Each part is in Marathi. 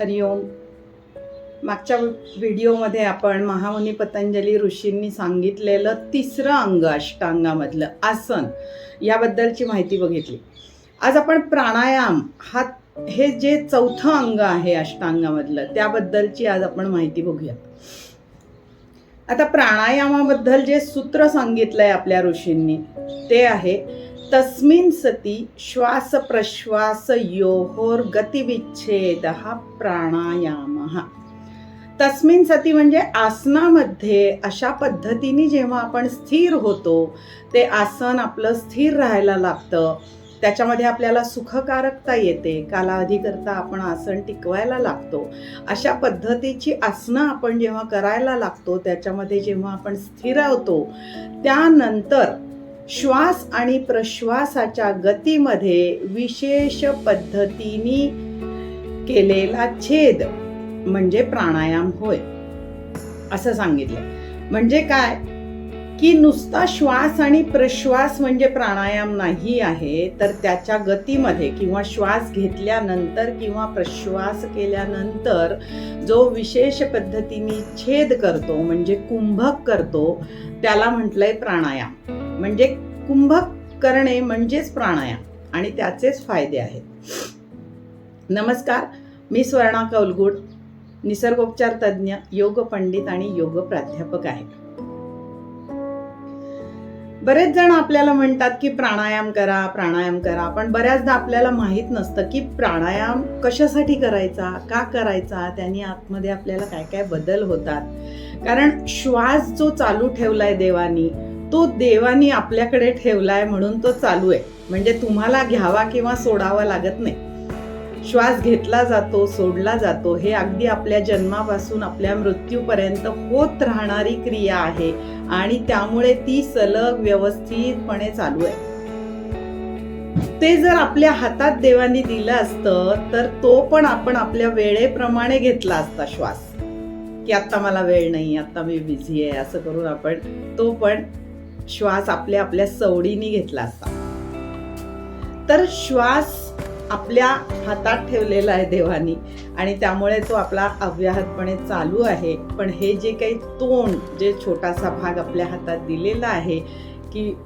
हरिओम मागच्या व्हिडिओमध्ये आपण महामुनी पतंजली ऋषींनी सांगितलेलं तिसरं अंग अष्टांगामधलं आसन याबद्दलची माहिती बघितली. आज आपण प्राणायाम हा हे जे चौथं अंग आहे अष्टांगामधलं त्याबद्दलची आज आपण माहिती बघूया आता प्राणायामाबद्दल जे सूत्र सांगितलंय आपल्या ऋषींनी ते आहे तस्मिन सती श्वास प्रश्वास योहोर गतिविच्छेद हा प्राणायाम। तस्मिन सती म्हणजे आसनामध्ये अशा पद्धतीने जेव्हा आपण स्थिर होतो ते आसन आपलं स्थिर राहायला लागतं. त्याच्यामध्ये आपल्याला सुखकारकता येते कालावधीकरता आपण आसन टिकवायला लागतो. अशा पद्धतीची आसनं आपण जेव्हा करायला लागतो त्याच्यामध्ये जेव्हा आपण स्थिर होतो त्यानंतर श्वास आणि प्रश्वासाच्या गतीमध्ये विशेष पद्धतीने केलेला छेद म्हणजे प्राणायाम होय. असं सांगितलं. म्हणजे काय? की नुसता श्वास आणि प्रश्वास म्हणजे प्राणायाम नाही आहे तर त्याच्या गतीमध्ये किंवा श्वास घेतल्यानंतर किंवा प्रश्वास केल्यानंतर जो विशेष पद्धतीने छेद करतो म्हणजे कुंभक करतो त्याला म्हटलंय प्राणायाम. म्हणजे कुंभक करणे म्हणजेच प्राणायाम आणि त्याचेच फायदे आहेत. नमस्कार मी स्वर्णा कौलगुड निसर्गोपचार तज्ज्ञ योग पंडित आणि योग प्राध्यापक आहे. बरेच जण आपल्याला म्हणतात की प्राणायाम करा प्राणायाम करा पण बऱ्याचदा आपल्याला माहीत नसतं की प्राणायाम कशासाठी करायचा का करायचा त्यांनी आतमध्ये आपल्याला काय काय बदल होतात. कारण श्वास जो चालू ठेवलाय देवानी तो देवानी आपल्याकडे ठेवलाय म्हणून तो चालू आहे. म्हणजे तुम्हाला घ्यावा किंवा सोडावा लागत नाही. श्वास घेतला जातो सोडला जातो हे अगदी आपल्या जन्मापासून आपल्या मृत्यूपर्यंत होत राहणारी क्रिया आहे आणि त्यामुळे ती सलग व्यवस्थितपणे चालू आहे. ते जर आपल्या हातात देवानी दिलं असतं तर तो पण आपण आपल्या वेळेप्रमाणे घेतला असता श्वास. की आत्ता मला वेळ नाही आत्ता मी बिझी आहे असं करून आपण तो पण श्वास आपल्या आपल्या सवडीने घेतला असता. तर श्वास आपल्या हातात ठेवलेला आहे देवानी आणि त्यामुळे तो आपला अव्याहतपणे चालू आहे. पण हे जे काही तोंड जे छोटासा भाग आपल्या हातात दिलेला आहे की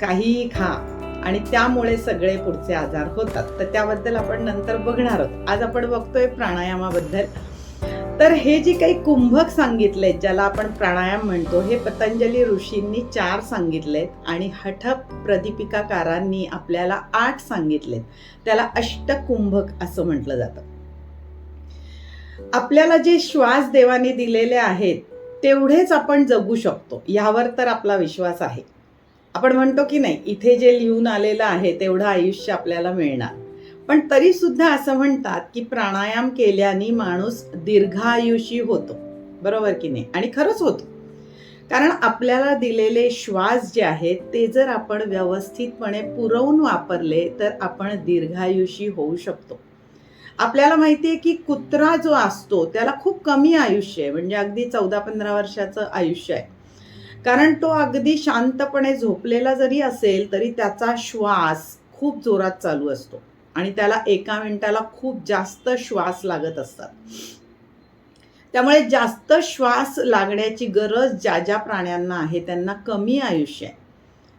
काहीही खा आणि त्यामुळे सगळे पुढचे आजार होतात. तर त्याबद्दल आपण नंतर बघणार आहोत. आज आपण बघतोय प्राणायामाबद्दल. तर हे जे काही कुंभक सांगितलेत ज्याला आपण प्राणायाम म्हणतो हे पतंजली ऋषींनी चार सांगितलेत आणि हठप प्रदीपिकाकारांनी आपल्याला आठ सांगितलेत. त्याला अष्टकुंभक असं म्हटलं जातं. आपल्याला जे श्वास देवाने दिलेले आहेत तेवढेच आपण जगू शकतो. यावर तर आपला विश्वास आहे. आपण म्हणतो की नाही इथे जे लिहून आलेलं आहे तेवढं आयुष्य आपल्याला मिळणार. पण तरी सुद्धा असं म्हणतात की प्राणायाम केल्याने माणूस दीर्घायुषी होतो. बरोबर की नाही? आणि खरंच होतो. कारण आपल्याला दिलेले श्वास जे आहेत ते जर आपण व्यवस्थितपणे पुरवून वापरले तर आपण दीर्घायुषी होऊ शकतो. आपल्याला माहिती आहे की कुत्रा जो असतो त्याला खूप कमी आयुष्य आहे. म्हणजे अगदी चौदा पंधरा वर्षाचं आयुष्य आहे. कारण तो अगदी शांतपणे झोपलेला जरी असेल तरी त्याचा श्वास खूप जोरात चालू असतो. आणि त्याला एका मिनिटाला खूप जास्त श्वास लागत असतात. त्यामुळे जास्त श्वास लागण्याची गरज ज्या ज्या प्राण्यांना आहे त्यांना कमी आयुष्य आहे.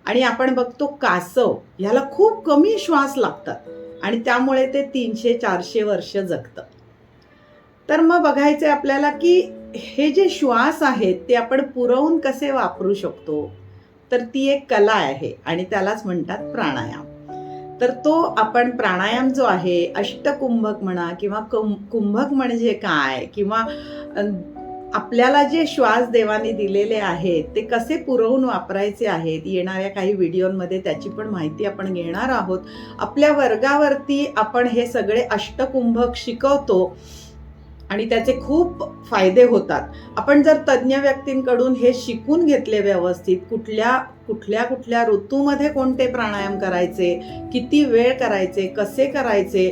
आणि आपण बघतो कासव ह्याला खूप कमी श्वास लागतात आणि त्यामुळे ते तीनशे चारशे वर्ष जगतं. तर मग बघायचं आपल्याला की हे जे श्वास आहेत ते आपण पुरवून कसे वापरू शकतो? तर ती एक कला आहे आणि त्यालाच म्हणतात प्राणायाम. तर तो आपण प्राणायाम जो आहे अष्टकुंभक म्हणा किंवा कुं कुंभक म्हणजे काय किंवा आपल्याला जे श्वास देवाने दिलेले आहेत ते कसे पुरवून वापरायचे आहेत येणाऱ्या काही व्हिडिओमध्ये त्याची पण माहिती आपण घेणार आहोत. आपल्या वर्गावरती आपण हे सगळे अष्टकुंभक शिकवतो. आणि त्याचे खूप फायदे होतात. आपण जर तज्ज्ञ व्यक्तींकडून हे शिकून घेतले व्यवस्थित कुठल्या कुठल्या कुठल्या ऋतूमध्ये कोणते प्राणायाम करायचे किती वेळ करायचे कसे करायचे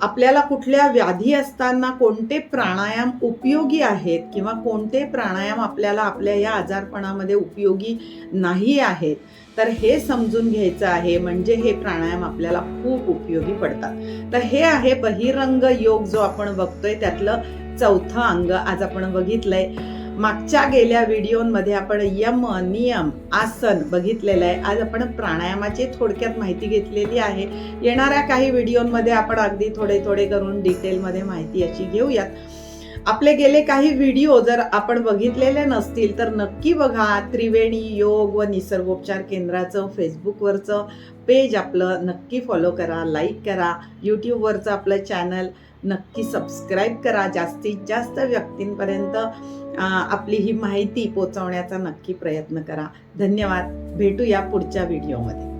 आपल्याला कुठल्या व्याधी असताना कोणते प्राणायाम उपयोगी आहेत किंवा कोणते प्राणायाम आपल्याला आपल्या या आजारपणामध्ये उपयोगी नाही आहेत तर हे समजून घ्यायचं आहे. म्हणजे हे प्राणायाम आपल्याला खूप उपयोगी पडतात. तर हे आहे बहिरंग योग जो आपण बघतोय त्यातलं चौथं अंग आज आपण बघितलंय. मागच्या गेल्या व्हिडिओमध्ये आपण यम नियम आसन बघितलेलं आहे. आज आपण प्राणायामाची थोडक्यात माहिती घेतलेली आहे. येणाऱ्या काही व्हिडिओमध्ये आपण अगदी थोडे थोडे करून डिटेलमध्ये माहिती याची घेऊयात. आपले गेले काही व्हिडिओ जर आपण बघितलेले नसतील तर नक्की बघा. त्रिवेणी योग व निसर्गोपचार केंद्राचं फेसबुकवरचं पेज आपलं नक्की फॉलो करा लाईक करा. यूट्यूबवरचं आपलं चॅनल नक्की सबस्क्राईब करा. जास्तीत जास्त व्यक्तींपर्यंत आपली ही माहिती पोचवण्याचा नक्की प्रयत्न करा. धन्यवाद. भेटूया पुढच्या व्हिडिओमध्ये